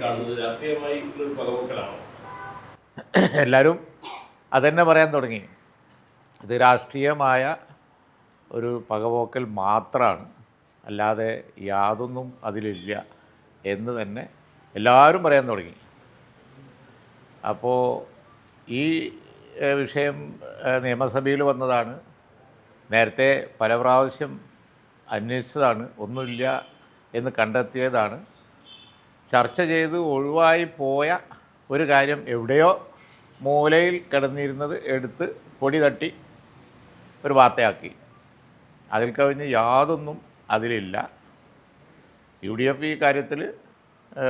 കാണുന്നത്? രാഷ്ട്രീയമായി ഒരു എല്ലാവരും അതന്നെ പറയാൻ തുടങ്ങി. ഇത് രാഷ്ട്രീയമായ ഒരു പകപോക്കൽ മാത്രമാണ് അല്ലാതെ യാതൊന്നും അതിലില്ല എന്ന് തന്നെ എല്ലാവരും പറയാൻ തുടങ്ങി. അപ്പോൾ ഈ വിഷയം നിയമസഭയിൽ വന്നതാണ്. നേരത്തെ പല പ്രാവശ്യം അന്വേഷിച്ചതാണ്. ഒന്നുമില്ല എന്ന് കണ്ടെത്തിയതാണ്. ചർച്ച ചെയ്ത് ഒഴിവായി പോയ ഒരു കാര്യം എവിടെയോ മൂലയിൽ കിടന്നിരുന്നത് എടുത്ത് പൊടി തട്ടി ഒരു വാർത്തയാക്കി. അതിൽ കവിഞ്ഞ് യാതൊന്നും അതിലില്ല. യു ഡി എഫ് ഈ കാര്യത്തിൽ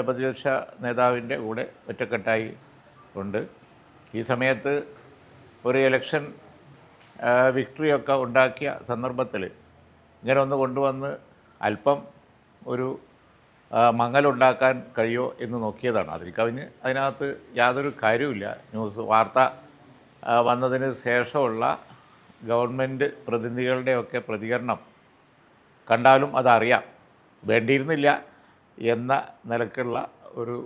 പ്രതിപക്ഷ നേതാവിന്റെ കൂടെ ഒറ്റക്കെട്ടായി ഉണ്ട്. ഈ സമയത്ത് ഒരു ഇലക്ഷൻ വിക്ടറിയൊക്കെ ഉണ്ടാക്കിയ സന്ദർഭത്തിൽ ഇങ്ങനെ ഒന്ന് കൊണ്ടുവന്ന് അല്പം ഒരു മങ്ങലുണ്ടാക്കാൻ കഴിയോ എന്ന് നോക്കിയതാണ്. അതിൽ കവിഞ്ഞ് അതിനകത്ത് യാതൊരു കാര്യവുമില്ല. ന്യൂസ് വാർത്ത വന്നതിന് ശേഷമുള്ള ഗവൺമെന്റ് പ്രതിനിധികളുടെയൊക്കെ പ്രതികരണം കണ്ടാലും അതറിയാം. വേണ്ടിയിരുന്നില്ല എന്ന നിലക്കുള്ള ഒരു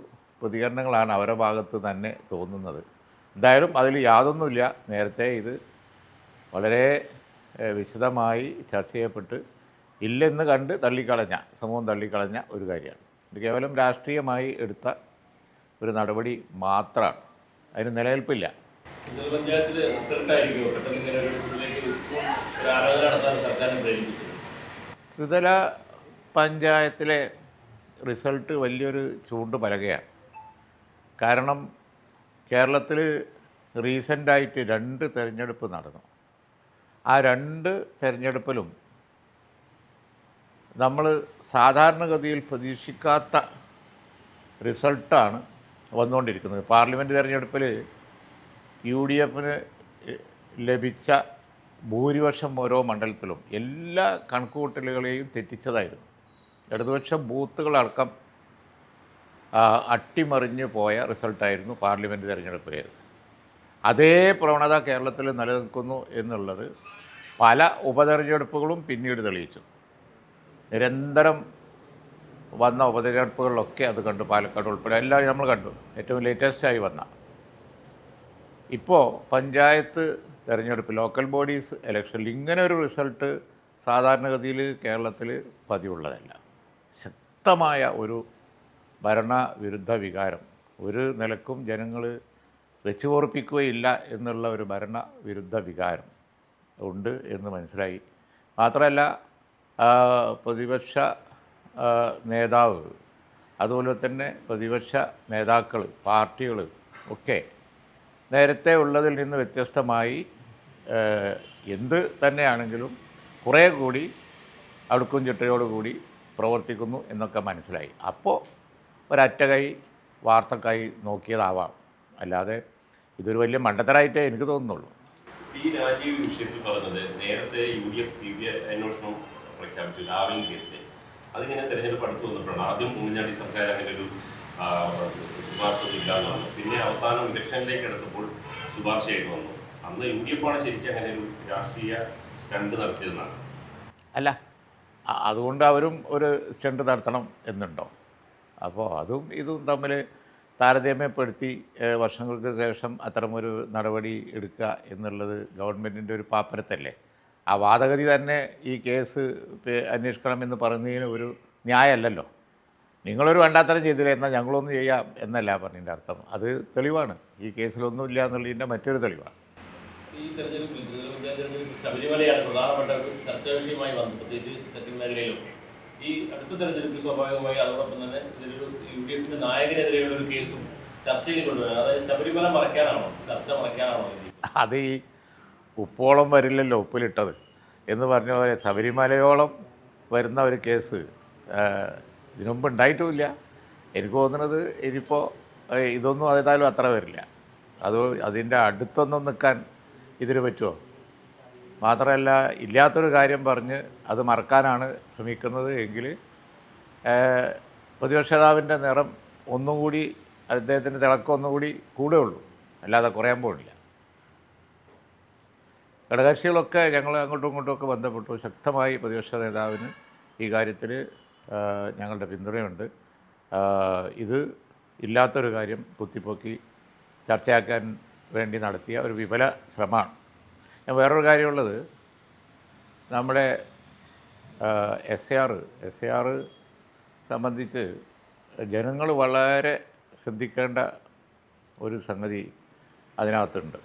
പ്രതികരണങ്ങളാണ് അവരുടെ ഭാഗത്ത് തന്നെ തോന്നുന്നത്. എന്തായാലും അതിൽ യാതൊന്നുമില്ല. നേരത്തെ ഇത് വളരെ വിശദമായി ചർച്ച ചെയ്യപ്പെട്ട് ഇല്ലെന്ന് കണ്ട് തള്ളിക്കളഞ്ഞ സമൂഹം തള്ളിക്കളഞ്ഞ ഒരു കാര്യമാണ്. ഇത് കേവലം രാഷ്ട്രീയമായി എടുത്ത ഒരു നടപടി മാത്രമാണ്. അതിന് നിലനിൽപ്പില്ല. ത്രിതല പഞ്ചായത്തിലെ റിസൾട്ട് വലിയൊരു ചൂണ്ട് പലകയാണ്. കാരണം കേരളത്തിൽ റീസെന്റായിട്ട് രണ്ട് തെരഞ്ഞെടുപ്പ് നടന്നു. ആ രണ്ട് തിരഞ്ഞെടുപ്പിലും നമ്മൾ സാധാരണഗതിയിൽ പ്രതീക്ഷിക്കാത്ത റിസൾട്ടാണ് വന്നുകൊണ്ടിരിക്കുന്നത്. പാർലമെന്റ് തിരഞ്ഞെടുപ്പിൽ യു ഡി എഫിന് ലഭിച്ച ഭൂരിപക്ഷം ഓരോ മണ്ഡലത്തിലും എല്ലാ കണക്കുകൂട്ടലുകളെയും തെറ്റിച്ചതായിരുന്നു. ഇടതുപക്ഷ ബൂത്തുകളടക്കം അട്ടിമറിഞ്ഞ് പോയ റിസൾട്ടായിരുന്നു പാർലമെന്റ് തിരഞ്ഞെടുപ്പിലേത്. അതേ പ്രവണത കേരളത്തിൽ നിലനിൽക്കുന്നു എന്നുള്ളത് പല ഉപതെരഞ്ഞെടുപ്പുകളും പിന്നീട് തെളിയിച്ചു. നിരന്തരം വന്ന ഉപതെരഞ്ഞെടുപ്പുകളിലൊക്കെ അത് കണ്ടു പാലക്കാട് ഉൾപ്പെടെ എല്ലാവരും നമ്മൾ കണ്ടു. ഏറ്റവും ലേറ്റസ്റ്റായി വന്ന. ഇപ്പോൾ പഞ്ചായത്ത് തെരഞ്ഞെടുപ്പ് ലോക്കൽ ബോഡീസ് ഇലക്ഷനിൽ ഇങ്ങനെ ഒരു റിസൾട്ട് സാധാരണഗതിയിൽ കേരളത്തിൽ പതിവുള്ളതല്ല. ശക്തമായ ഒരു ഭരണവിരുദ്ധ വികാരം. ഒരു നിലക്കും ജനങ്ങൾ വെച്ചുപോർപ്പിക്കുകയില്ല എന്നുള്ള ഒരു ഭരണവിരുദ്ധ വികാരം. ഉണ്ട് എന്ന് മനസ്സിലായി. മാത്രമല്ല പ്രതിപക്ഷ നേതാവ് അതുപോലെ തന്നെ പ്രതിപക്ഷ നേതാക്കൾ പാർട്ടികൾ ഒക്കെ നേരത്തെ ഉള്ളതിൽ നിന്ന് വ്യത്യസ്തമായി എന്ത് തന്നെയാണെങ്കിലും കുറേ കൂടി അടുക്കും ചിട്ടയോടുകൂടി പ്രവർത്തിക്കുന്നു എന്നൊക്കെ മനസ്സിലായി. അപ്പോൾ ഒരറ്റകൈ വാർത്തക്കായി നോക്കിയതാവാം. അല്ലാതെ ഇതൊരു വലിയ മണ്ടത്തരായിട്ടേ എനിക്ക് തോന്നുന്നുള്ളൂ. ഈ രാജീവ് വിഷയത്തിൽ പറഞ്ഞത് നേരത്തെ U D F C B I അന്വേഷണം പ്രഖ്യാപിച്ചു ലാവലിൻ കേസ്. അതിങ്ങനെ തെരഞ്ഞെടുപ്പ് അടുത്ത് വന്നപ്പോഴാണ് ആദ്യം ഉമ്മൻചാണ്ടി സർക്കാർ അങ്ങനെ ഒരു ശുപാർശയില്ല എന്ന് പറഞ്ഞു. പിന്നെ അവസാനം ഇലക്ഷനിലേക്ക് എടുത്തപ്പോൾ ശുപാർശയായിട്ട് വന്നു. അന്ന് യു ഡി എഫ് ആണ് ശരിക്കും അങ്ങനെ ഒരു രാഷ്ട്രീയ സ്റ്റണ്ട് നടത്തിയതെന്നാണ്. അല്ല അതുകൊണ്ട് അവരും ഒരു സ്റ്റണ്ട് നടത്തണം എന്നുണ്ടോ? അപ്പോൾ അതും ഇതും തമ്മിൽ താരതമ്യപ്പെടുത്തി വർഷങ്ങൾക്ക് ശേഷം അത്തരമൊരു നടപടി എടുക്കുക എന്നുള്ളത് ഗവൺമെന്റിന്റെ ഒരു പാപ്പരത്തല്ലേ? ആ വാദഗതി തന്നെ ഈ കേസ് അന്വേഷിക്കണം എന്ന് പറയുന്നതിന് ഒരു ന്യായമല്ലല്ലോ. നിങ്ങളൊരു വേണ്ടാത്തരം ചെയ്തില്ല എന്നാൽ ഞങ്ങളൊന്നും ചെയ്യാം എന്നല്ല പറഞ്ഞതിന്റെ അർത്ഥം. അത് തെളിവാണ്. ഈ കേസിലൊന്നും ഇല്ല എന്നുള്ളതിന്റെ മറ്റൊരു തെളിവാണ്. ഈ തെരഞ്ഞെടുപ്പിൽ ശബരിമലയാണ് പ്രധാനപ്പെട്ട ചർച്ചാ വിഷയമായി വന്നത് പ്രത്യേകിച്ച് തെക്കൻ മേഖലയിലൊക്കെ ഈ അടുത്ത തെരഞ്ഞെടുപ്പിൽ സ്വാഭാവികമായി അതോടൊപ്പം തന്നെ ഇതിലൊരു യു ഡി എഫിന്റെ നായകനെതിരെയുള്ള ഒരു കേസും ചർച്ചയിൽ കൊണ്ടുവരാം. അതായത് ശബരിമല മറയ്ക്കാനാണോ? ചർച്ച മറയ്ക്കാനാണോ അത് ഈ ഉപ്പോളം വരില്ലല്ലോ ഉപ്പിലിട്ടത്. എന്ന് പറഞ്ഞ പോലെ ശബരിമലയോളം വരുന്ന ഒരു കേസ് ഇതിനുമുമ്പ് ഇതിനു മുമ്പ് ഉണ്ടായിട്ടുമില്ല. എനിക്ക് തോന്നുന്നത് ഇനിയിപ്പോൾ ഇതൊന്നും ഏതായാലും അത്ര വരില്ല. അത് അതിന്റെ അടുത്തൊന്നും നിൽക്കാൻ ഇതിന് പറ്റുമോ? മാത്രമല്ല ഇല്ലാത്തൊരു കാര്യം പറഞ്ഞ് അത് മറക്കാനാണ് ശ്രമിക്കുന്നത് എങ്കിൽ പ്രതിപക്ഷതാവിന്റെ നിറം ഒന്നും കൂടി അദ്ദേഹത്തിന്റെ തിളക്കം ഒന്നും കൂടി ഉള്ളൂ. അല്ലാതെ കുറയാൻ പോകുന്നില്ല. ഘടകകക്ഷികളൊക്കെ ഞങ്ങൾ അങ്ങോട്ടും ഇങ്ങോട്ടും ഒക്കെ ബന്ധപ്പെട്ടു. ശക്തമായി പ്രതിപക്ഷ നേതാവിന് ഈ കാര്യത്തിൽ ഞങ്ങളുടെ പിന്തുണയുണ്ട്. ഇത് ഇല്ലാത്തൊരു കാര്യം കുത്തിപ്പൊക്കി ചർച്ചയാക്കാൻ വേണ്ടി നടത്തിയ ഒരു വിപുല ശ്രമമാണ്. വേറൊരു കാര്യമുള്ളത്. നമ്മുടെ S A R S A R സംബന്ധിച്ച് ജനങ്ങൾ വളരെ ശ്രദ്ധിക്കേണ്ട ഒരു സംഗതി അതിനകത്തുണ്ട്.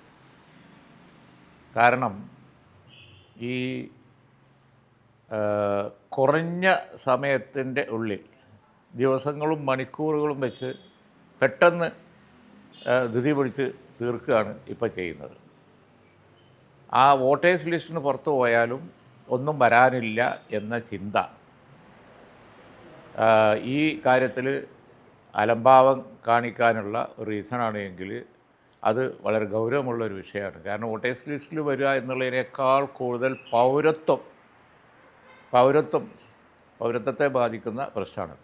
കാരണം ഈ കുറഞ്ഞ സമയത്തിന്റെ ഉള്ളിൽ ദിവസങ്ങളും മണിക്കൂറുകളും വെച്ച് പെട്ടെന്ന് ധൃതി പിടിച്ച് തീർക്കുകയാണ് ഇപ്പോൾ ചെയ്യുന്നത്. ആ വോട്ടേഴ്സ് ലിസ്റ്റിന് പുറത്തു പോയാലും ഒന്നും വരാനില്ല എന്ന ചിന്ത. ഈ കാര്യത്തിൽ അലംഭാവം കാണിക്കാനുള്ള ഒരു റീസണാണ് എങ്കിൽ അത് വളരെ ഗൗരവമുള്ളൊരു വിഷയമാണ്. കാരണം വോട്ടേഴ്സ് ലിസ്റ്റിൽ വരിക എന്നുള്ളതിനേക്കാൾ കൂടുതൽ പൗരത്വം പൗരത്വം പൗരത്വത്തെ ബാധിക്കുന്ന പ്രശ്നമാണ്.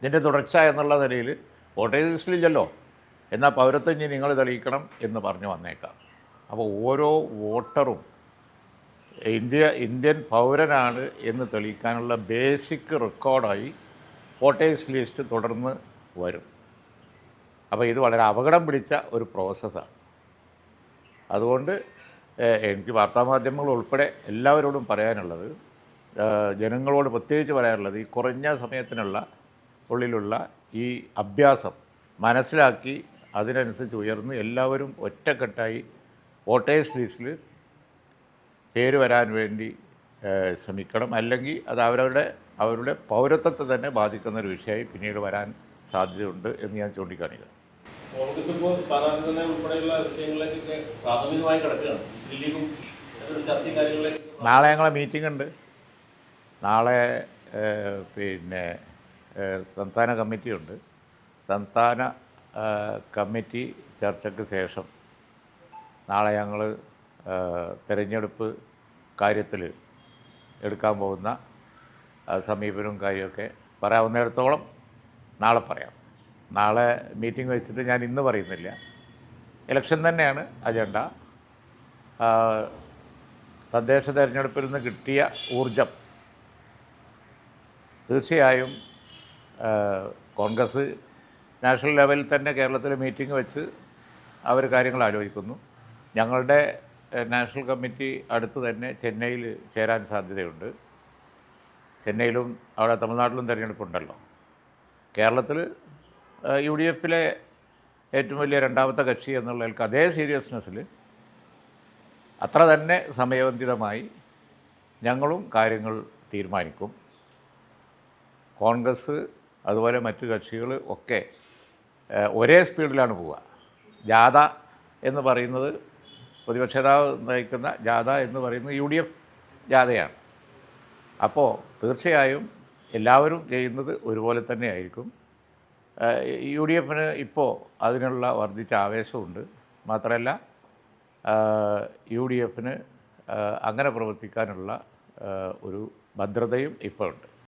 ഇതിന്റെ തുടർച്ച എന്നുള്ള നിലയിൽ വോട്ടേഴ്സ് ലിസ്റ്റിലില്ലല്ലോ. എന്നാൽ പൗരത്വം ഇനി നിങ്ങൾ തെളിയിക്കണം എന്ന് പറഞ്ഞു വന്നേക്കാം. അപ്പോൾ ഓരോ വോട്ടറും ഇന്ത്യ ഇന്ത്യൻ പൗരനാണ് എന്ന് തെളിയിക്കാനുള്ള ബേസിക് റെക്കോർഡായി വോട്ടേഴ്സ് ലിസ്റ്റ് തുടർന്ന് വരും. അപ്പോൾ ഇത് വളരെ അപകടം പിടിച്ച ഒരു പ്രോസസ്സാണ്. അതുകൊണ്ട് എനിക്ക് വാർത്താമാധ്യമങ്ങൾ ഉൾപ്പെടെ എല്ലാവരോടും പറയാനുള്ളത് ജനങ്ങളോട് പ്രത്യേകിച്ച് പറയാനുള്ളത് ഈ കുറഞ്ഞ സമയത്തിനുള്ള ഉള്ളിലുള്ള ഈ അഭ്യാസം മനസ്സിലാക്കി അതിനനുസരിച്ച് ഉയർന്ന് എല്ലാവരും ഒറ്റക്കെട്ടായി വോട്ടേഴ്സ് ലിസ്റ്റിൽ പേര് വരാൻ വേണ്ടി ശ്രമിക്കണം. അല്ലെങ്കിൽ അത് അവരവരുടെ അവരുടെ പൗരത്വത്തെ തന്നെ ബാധിക്കുന്ന ഒരു വിഷയമായി പിന്നീട് വരാൻ സാധ്യതയുണ്ട് എന്ന് ഞാൻ ചൂണ്ടിക്കാണിക്കുന്നു. കോൺഗ്രസ് ഇപ്പോൾ സ്ഥാനാർത്ഥി തന്നെ ഉൾപ്പെടെയുള്ള വിഷയങ്ങളിലേക്കൊക്കെ പ്രാഥമികമായി കിടക്കുകയാണ്. മുസ്ലിം ലീഗും ഒരു ചർച്ചയും കാര്യങ്ങളിലേക്ക് നാളെ ഞങ്ങളെ മീറ്റിംഗ് ഉണ്ട്. നാളെ പിന്നെ സംസ്ഥാന കമ്മിറ്റിയുണ്ട്. സംസ്ഥാന കമ്മിറ്റി ചർച്ചയ്ക്ക് ശേഷം നാളെ ഞങ്ങൾ തിരഞ്ഞെടുപ്പ് കാര്യത്തിൽ എടുക്കാൻ പോകുന്ന സമീപനവും കാര്യമൊക്കെ പറയാവുന്നിടത്തോളം നാളെ പറയാം. നാളെ മീറ്റിംഗ് വെച്ചിട്ട് ഞാൻ ഇന്ന് പറയുന്നില്ല. ഇലക്ഷൻ തന്നെയാണ് അജണ്ട. തദ്ദേശ തിരഞ്ഞെടുപ്പിൽ നിന്ന് കിട്ടിയ ഊർജം തീർച്ചയായും കോൺഗ്രസ് നാഷണൽ ലെവലിൽ തന്നെ കേരളത്തിൽ മീറ്റിംഗ് വെച്ച് അവർ കാര്യങ്ങൾ ആലോചിക്കുന്നു ഞങ്ങളുടെ നാഷണൽ കമ്മിറ്റി അടുത്ത് തന്നെ ചെന്നൈയിൽ ചേരാൻ സാധ്യതയുണ്ട്. ചെന്നൈയിലും അവിടെ തമിഴ്നാട്ടിലും തിരഞ്ഞെടുപ്പുണ്ടല്ലോ. കേരളത്തിൽ യു ഡി എഫിലെ ഏറ്റവും വലിയ രണ്ടാമത്തെ കക്ഷി എന്നുള്ളതിൽക്ക് അതേ സീരിയസ്നെസ്സിൽ അത്ര തന്നെ സമയബന്ധിതമായി ഞങ്ങളും കാര്യങ്ങൾ തീരുമാനിക്കും. കോൺഗ്രസ് അതുപോലെ മറ്റു കക്ഷികൾ ഒക്കെ ഒരേ സ്പീഡിലാണ് പോവുക. ജാഥ എന്ന് പറയുന്നത് പ്രതിപക്ഷ നേതാവ് നയിക്കുന്ന ജാഥ എന്ന് പറയുന്നത് യു ഡി എഫ് ജാഥയാണ്. അപ്പോൾ തീർച്ചയായും എല്ലാവരും ചെയ്യുന്നത് ഒരുപോലെ തന്നെ ആയിരിക്കും യു ഡി എഫിന് ഇപ്പോൾ അതിനുള്ള വർദ്ധിച്ച ആവേശമുണ്ട്. മാത്രമല്ല യു ഡി എഫിന് അങ്ങനെ പ്രവർത്തിക്കാനുള്ള ഒരു ഭദ്രതയും ഇപ്പോൾ ഉണ്ട്.